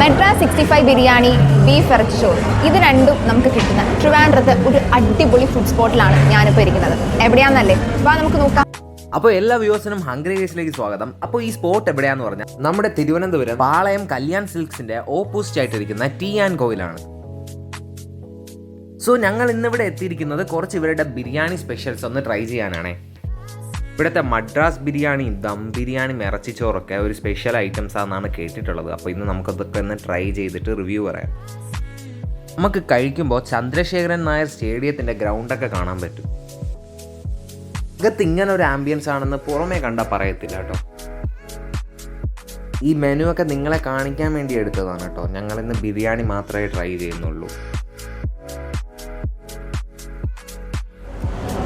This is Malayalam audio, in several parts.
Madras sixty five biryani beef ഇറച്ചിച്ചോറ് ഇത് രണ്ടും നമുക്ക് കിട്ടുന്ന ട്രിവാൻഡ്രത്ത് ഒരു അടിപൊളി ഫുഡ് സ്പോട്ടിലാണ് ഞാനിപ്പോൾ ഇരിക്കുന്നത്. എവിടെയാണെന്നല്ലേ അപ്പോൾ നമുക്ക് നോക്കാം. അപ്പോൾ എല്ലാ വ്യൂവേഴ്സിനും ഹംഗ്രി ഗേസിലേക്ക് സ്വാഗതം. അപ്പോൾ ഈ സ്പോട്ട് എവിടെയാന്ന് പറഞ്ഞാൽ നമ്മുടെ തിരുവനന്തപുരം പാളയം കല്യാൺ സിൽക്സിന്റെ ഓപ്പോസിറ്റ് ആയിട്ടിരിക്കുന്ന ടി ആൻഡ് കോയിലാണ്. സോ ഞങ്ങൾ ഇന്നിവിടെ എത്തിയിരിക്കുന്നത് കുറച്ച് ഇവരുടെ ബിരിയാണി സ്പെഷ്യൽസ് ഒന്ന് ട്രൈ ചെയ്യാനാണേ. ഇവിടുത്തെ മദ്രാസ് ബിരിയാണിയും ദം ബിരിയാണിയും ഇറച്ചിച്ചോറൊക്കെ ഒരു സ്പെഷ്യൽ ഐറ്റംസ് ആണെന്നാണ് കേട്ടിട്ടുള്ളത്. അപ്പോൾ ഇന്ന് നമുക്കതൊക്കെ ഒന്ന് ട്രൈ ചെയ്തിട്ട് റിവ്യൂ പറയാം. നമുക്ക് കഴിക്കുമ്പോൾ ചന്ദ്രശേഖരൻ നായർ സ്റ്റേഡിയത്തിന്റെ ഗ്രൗണ്ടൊക്കെ കാണാൻ പറ്റും. അകത്ത് ഇങ്ങനെ ഒരു ആംബിയൻസ് ആണെന്ന് പുറമേ കണ്ടാൽ പറയത്തില്ല കേട്ടോ. ഈ മെനു ഒക്കെ നിങ്ങളെ കാണിക്കാൻ വേണ്ടി എടുത്തതാണ് കേട്ടോ. ഞങ്ങളിന്ന് ബിരിയാണി മാത്രമേ ട്രൈ ചെയ്യുന്നുള്ളൂ.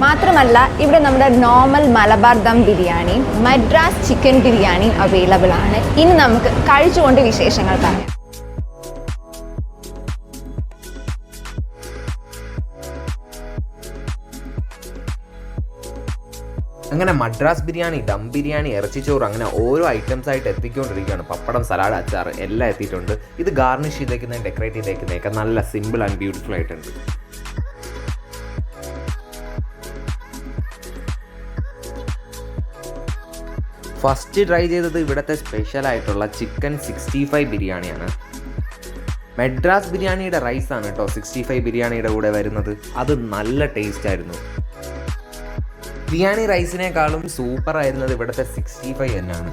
മാത്രമല്ല ഇവിടെ നമ്മുടെ normal Malabar dum biryani Madras chicken biryani available ആണ്. ഇനി നമുക്ക് കഴിച്ചുകൊണ്ട് വിശേഷങ്ങൾ പറയാം. അങ്ങനെ മദ്രാസ് ബിരിയാണി ദം ബിരിയാണി ഇറച്ചിച്ചോറ് അങ്ങനെ ഓരോ ഐറ്റംസ് ആയിട്ട് എത്തിക്കൊണ്ടിരിക്കുകയാണ്. പപ്പടം സലാഡ് അച്ചാർ എല്ലാം എത്തിയിട്ടുണ്ട്. ഇത് ഗാർണിഷ് ചെയ്തേക്കുന്നതിന് ഡെക്കറേറ്റ് ചെയ്തേക്കുന്നതൊക്കെ നല്ല സിമ്പിൾ ആൻഡ് ബ്യൂട്ടിഫുൾ ആയിട്ടുണ്ട്. ഫസ്റ്റ് ട്രൈ ചെയ്തത് ഇവിടുത്തെ സ്പെഷ്യൽ ആയിട്ടുള്ള ചിക്കൻ സിക്സ്റ്റി ഫൈവ് ബിരിയാണിയാണ്. മെഡ്രാസ് ബിരിയാണിയുടെ റൈസ് ആണ് കേട്ടോ സിക്സ്റ്റി ഫൈവ് ബിരിയാണിയുടെ കൂടെ വരുന്നത്. അത് നല്ല ടേസ്റ്റ് ആയിരുന്നു. ബിരിയാണി റൈസിനേക്കാളും സൂപ്പർ ആയിരുന്നത് ഇവിടുത്തെ സിക്സ്റ്റി ഫൈവ് തന്നെയാണ്.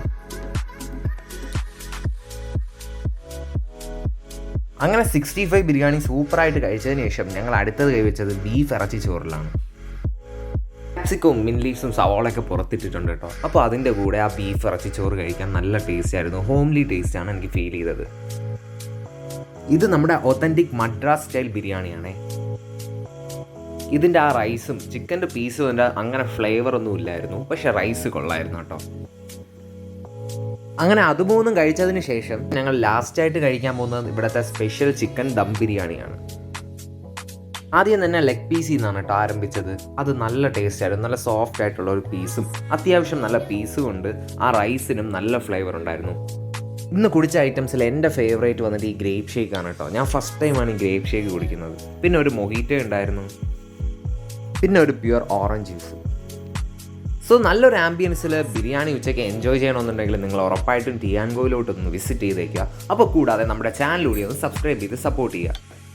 അങ്ങനെ സിക്സ്റ്റി ഫൈവ് ബിരിയാണി സൂപ്പറായിട്ട് കഴിച്ചതിന് ശേഷം ഞങ്ങൾ അടുത്തത് കൈവച്ചത് ബീഫ് ഇറച്ചി ചോറിലാണ്. ക്യാപ്സിക്കവും മിൻലീവ്സും സവാളൊക്കെ പുറത്തിട്ടിട്ടുണ്ട് കേട്ടോ. അപ്പോൾ അതിന്റെ കൂടെ ആ ബീഫ് ഇറച്ചി ചോറ് കഴിക്കാൻ നല്ല ടേസ്റ്റ് ആയിരുന്നു. ഹോംലി ടേസ്റ്റ് ആണ് എനിക്ക് ഫീൽ ചെയ്തത്. ഇത് നമ്മുടെ ഒത്തന്റിക് മദ്രാസ് സ്റ്റൈൽ ബിരിയാണിയാണേ. ഇതിന്റെ ആ റൈസും ചിക്കന്റെ പീസും അതിന്റെ അങ്ങനെ ഫ്ലേവർ ഒന്നും ഇല്ലായിരുന്നു. പക്ഷെ റൈസ് കൊള്ളായിരുന്നു കേട്ടോ. അങ്ങനെ അതുമൂന്നും കഴിച്ചതിന് ശേഷം ഞങ്ങൾ ലാസ്റ്റായിട്ട് കഴിക്കാൻ പോകുന്നത് ഇവിടുത്തെ സ്പെഷ്യൽ ചിക്കൻ ദം ബിരിയാണിയാണ്. ആദ്യം തന്നെ ലെഗ് പീസിൽ നിന്നാണ് കേട്ടോ ആരംഭിച്ചത്. അത് നല്ല ടേസ്റ്റ് ആയിരുന്നു. നല്ല സോഫ്റ്റ് ആയിട്ടുള്ള ഒരു പീസും അത്യാവശ്യം നല്ല പീസും ഉണ്ട്. ആ റൈസിനും നല്ല ഫ്ലേവർ ഉണ്ടായിരുന്നു. ഇന്ന് കുടിച്ച ഐറ്റംസിൽ എന്റെ ഫേവറേറ്റ് വന്നിട്ട് ഈ ഗ്രേപ്പ് ഷേക്ക് ആണ് കേട്ടോ. ഞാൻ ഫസ്റ്റ് ടൈമാണ് ഈ ഗ്രേപ്പ് ഷേക്ക് കുടിക്കുന്നത്. പിന്നെ ഒരു മൊഹീറ്റോ ഉണ്ടായിരുന്നു. പിന്നെ ഒരു പ്യുവർ ഓറഞ്ച് ജ്യൂസ് സോ നല്ലൊരു ആംബിയൻസിൽ ബിരിയാണി ഉച്ചയ്ക്ക് എൻജോയ് ചെയ്യണമെന്നുണ്ടെങ്കിൽ നിങ്ങൾ ഉറപ്പായിട്ടും ടിയാൻഗോയിലോട്ടൊന്ന് വിസിറ്റ് ചെയ്തേക്കുക. അപ്പോൾ കൂടാതെ നമ്മുടെ ചാനലിലൂടെ ഒന്ന് സബ്സ്ക്രൈബ് ചെയ്ത് സപ്പോർട്ട് ചെയ്യുക.